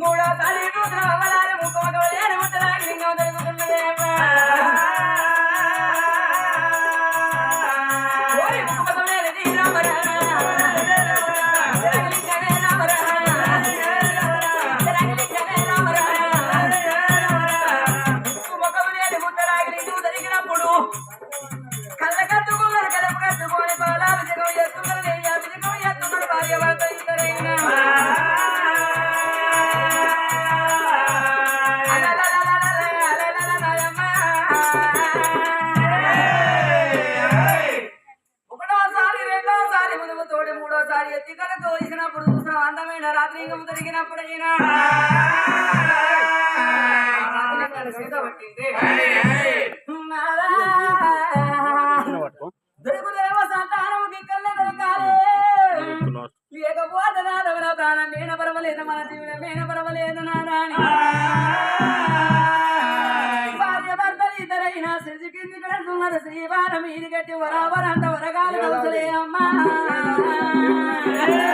మూడోసారి నూతన అవలాలి ముఖ టోడు మూడోసారి ఎత్తి కన దోసినప్పుడు దూసన అంతమైన రాత్రి ఇంగుదరిగినప్పుడు ఏనా ఆ కన చూడండి నేన నా దేవుడే వసంత హారము కల్ల దరకరే వేగ బోధన నాద నాన మీన పరవలేద మన జీవుల మీన పరవలేద నానా ఆ బాదేవర్ దరి దరైనా సిజికిండిల సుమర శ్రీవార మీన గట్టి వరావరాంట వరగాల నౌసలే అమ్మా Yeah.